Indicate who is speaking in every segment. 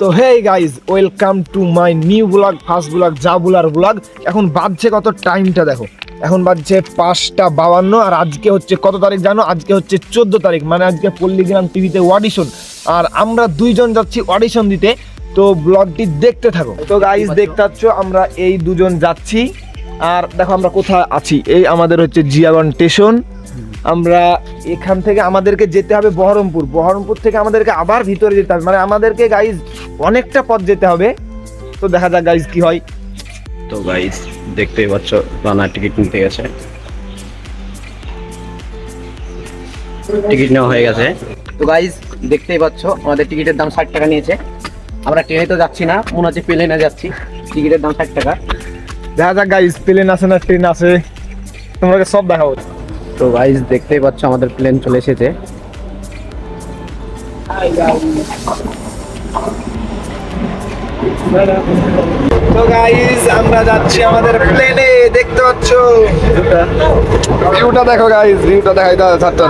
Speaker 1: তো hey guys welcome to my new blog first blog যা বুলার ব্লগ এখন বাজছে কত টাইমটা দেখো। এখন বাজছে পাঁচটা বাবান্ন আর আজকে হচ্ছে কত তারিখ জানো? আজকে হচ্ছে চোদ্দ তারিখ মানে আজকে পল্লীগ্রাম টিভিতে অডিশন আর আমরা দুইজন যাচ্ছি অডিশন দিতে, তো ব্লগটি দেখতে থাকো। তো গাইজ দেখতে পাচ্ছ, আমরা এই দুজন যাচ্ছি। আর দেখো আমরা কোথায় আছি। এই আমাদের হচ্ছে জিয়াগন স্টেশন আমরা এখান থেকে আমাদেরকে যেতে হবে বহরমপুর। বহরমপুর থেকে আমাদেরকে আবার ভিতরে যেতে হবে। মানে আমাদেরকে গাইজ অনেকটা পথ যেতে হবে। তো দেখা যাক গাইজ কি হয়।
Speaker 2: তো গাইজ দেখতেই পাচ্ছ রানা টিকিট নিতে গেছে। টিকিট নেওয়া হয়ে গেছে। তো গাইজ দেখতেই পাচ্ছ আমাদের টিকিটের দাম ষাট টাকা নিয়েছে। আমরা ট্রেনে তো যাচ্ছি না মনে হচ্ছে প্লেনে যাচ্ছি। টিকিটের দাম ষাট টাকা।
Speaker 1: দেখা যাক গাইজ প্লেন আছে না ট্রেন আছে। তোমাকে সব দেখাবো।
Speaker 2: তো গাইস দেখতেই পাচ্ছ আমাদের প্লেন চলে এসেছে।
Speaker 1: তো গাইজ আমরা যাচ্ছি আমাদের প্লেনে দেখতে পাচ্ছ? ভিউটা দেখো গাইজ ভিউটা দেখাই দাও ছাত্র।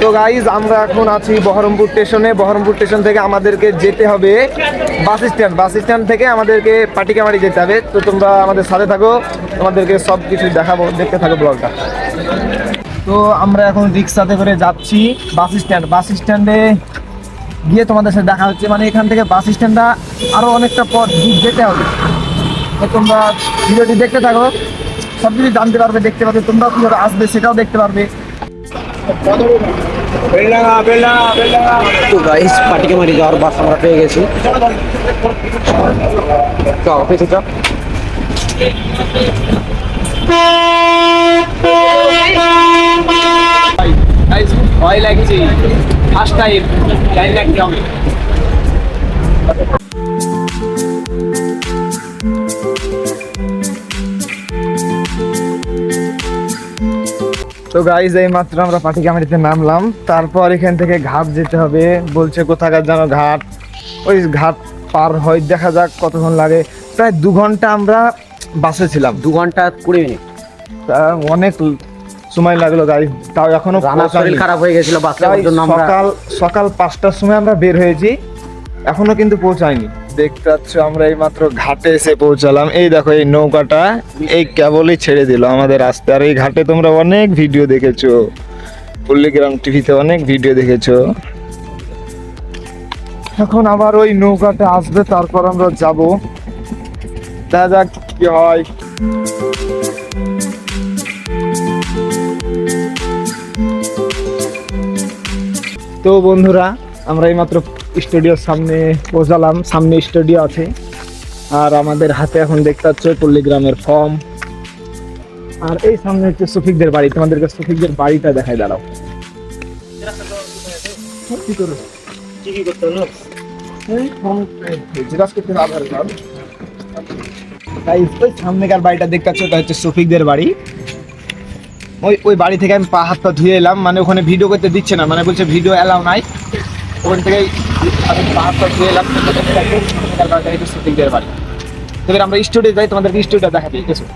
Speaker 1: তো গাইজ আমরা এখন আছি বহরমপুর স্টেশনে। বহরমপুর স্টেশন থেকে আমাদেরকে যেতে হবে বাস স্ট্যান্ড। বাস স্ট্যান্ড থেকে আমাদেরকে পাটিকামারি যেতে হবে। তো তোমরা আমাদের সাথে থাকো। তোমাদেরকে সব কিছু দেখাবো, দেখতে থাকো ব্লগটা। তো আমরা এখন রিক্সাতে করে যাচ্ছি বাস স্ট্যান্ড। বাস স্ট্যান্ডে গিয়ে তোমাদের সাথে দেখা হচ্ছে। মানে এখান থেকে বাস স্ট্যান্ডটা আরও অনেকটা পথ যেতে হবে। তো তোমরা ভিডিওটি দেখতে থাকো। সব কিছু জানতে পারবে, দেখতে পারবে। তোমরা কীভাবে আসবে সেটাও দেখতে পারবে।
Speaker 2: তো গাইস পাটিকামারি যাওয়ার বাস আমরা পেয়ে গেছি। চ অফিসে চ
Speaker 1: ভয় লাগছে। ফার্স্ট টাইম লাইন লাগতে তো গাইজ এই মাত্র আমরা পাটিকামারিতে নামলাম। তারপর এখান থেকে ঘাট যেতে হবে। বলছে কোথাকার যেন ঘাট? ওই ঘাট পার হয় দেখা যাক কতক্ষণ লাগে। প্রায় দু ঘণ্টা আমরা বাসে ছিলাম।
Speaker 2: দু ঘণ্টা কুড়ি মিনিট।
Speaker 1: অনেক সময় লাগল গাইজ তাও
Speaker 2: এখনও শরীর খারাপ হয়ে গেছিল জন্য
Speaker 1: সকাল সকাল পাঁচটার সময় আমরা বের হয়েছি। এখনও কিন্তু পৌঁছায়নি। দেখতে আমরা এই মাত্র ঘাটে এসে পৌঁছালাম। এই দেখো, এই নৌকাটা এই কেবলই ছেড়ে দিল আমাদের রাস্তায়। আর এই ঘাটে তোমরা অনেক ভিডিও দেখেছ। পল্লীগ্রাম টিভিতে অনেক ভিডিও দেখেছ। এখন আবার ওই নৌকাটা আসবে, তারপর আমরা যাব। দেখা যাক কি হয়। তো বন্ধুরা, আমরা এইমাত্র স্টুডিওর সামনে পৌঁছালাম সামনে স্টুডিও আছে। আর আমাদের হাতে এখন দেখতে পাচ্ছ পল্লীগ্রামের ফর্ম। আর এই সামনে হচ্ছে সফিকদের বাড়ি। তোমাদেরকে সফিকদের বাড়িটা দেখায় দাঁড়াও। কি করো? এই form এই xerox করতে আধার কার্ড। তাই ওই সামনেকার বাড়িটা দেখতে পাচ্ছ ওটা হচ্ছে সফিকদের বাড়ি। ওই ওই বাড়ি থেকে আমি পা হাত পা ধুয়ে এলাম মানে ওখানে ভিডিও করতে দিচ্ছে না মানে বলছে ভিডিও অ্যালাউ নাই। ওখান থেকে আমি পা হাত এলাম। বাড়ি এবার আমরা স্টুডিও যাই তোমাদেরকে স্টুডিও দেখাতে এসো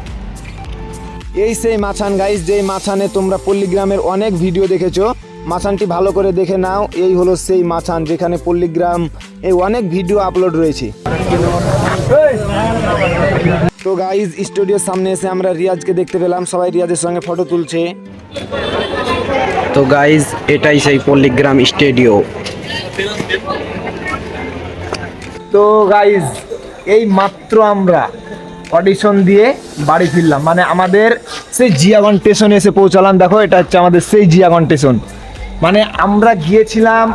Speaker 1: এই সেই মাছান গাইস যেই মাছানে তোমরা পল্লীগ্রামের অনেক ভিডিও দেখেছ মাছানটি ভালো করে দেখে নাও। এই হলো সেই মাছান যেখানে পল্লীগ্রাম এই অনেক ভিডিও আপলোড রয়েছে। তো গাইজ স্টুডিওর সামনে এসে আমরা রিয়াজকে দেখতে পেলাম। সবাই রিয়াজের সঙ্গে ফটো তুলছে।
Speaker 2: তো গাইজ এটাই সেই পল্লীগ্রাম স্টেডিও
Speaker 1: তো গাইজ এই মাত্র আমরা অডিশন দিয়ে বাড়ি ফিরলাম। মানে আমাদের সেই জিয়াগন স্টেশনে এসে পৌঁছালাম। দেখো এটা হচ্ছে আমাদের সেই জিয়াগন স্টেশন মানে আমরা গিয়েছিলাম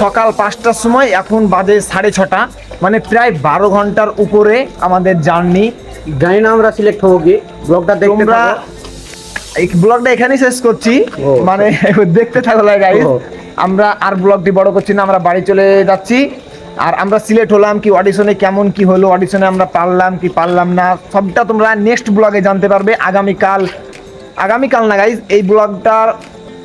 Speaker 1: সকাল পাঁচটার সময় এখন বাজে সাড়ে ছটা। মানে প্রায় বারো ঘণ্টার উপরে আমাদের জার্নি।
Speaker 2: জানি না আমরা সিলেক্ট হব কি। ব্লগটা
Speaker 1: তোমরা এই ব্লগটা এখানেই শেষ করছি। মানে দেখতে থাকো গাইজ। আমরা আর ব্লগটি বড় করছি না আমরা বাড়ি চলে যাচ্ছি। আর আমরা সিলেক্ট হলাম কি অডিশনে কেমন কি হলো অডিশনে আমরা পারলাম কি পারলাম না সবটা তোমরা নেক্সট ব্লগে জানতে পারবে। আগামীকাল আগামীকাল না গাইজ এই ব্লগটা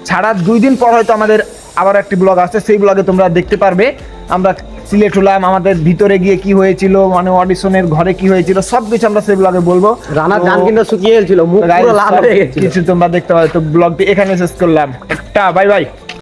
Speaker 1: ছাড়া দুই দিন পর হয়তো আমাদের আবার একটি ব্লগ আছে সেই ব্লগে তোমরা দেখতে পারবে। আমরা সিলেক্ট হলাম আমাদের ভিতরে গিয়ে কি হয়েছিল মানে অডিশনের ঘরে কি হয়েছিল সব কিছু আমরা সেই ব্লগে বলব।
Speaker 2: রানার
Speaker 1: তো-
Speaker 2: গান কিন্তু শুকিয়ে গেছিল মুখ পুরো লাল হয়ে গেছিল।
Speaker 1: কিছু তোমরা দেখতে পাবে। তো ব্লগটি এখানে শেষ করলাম। একটা বাই বাই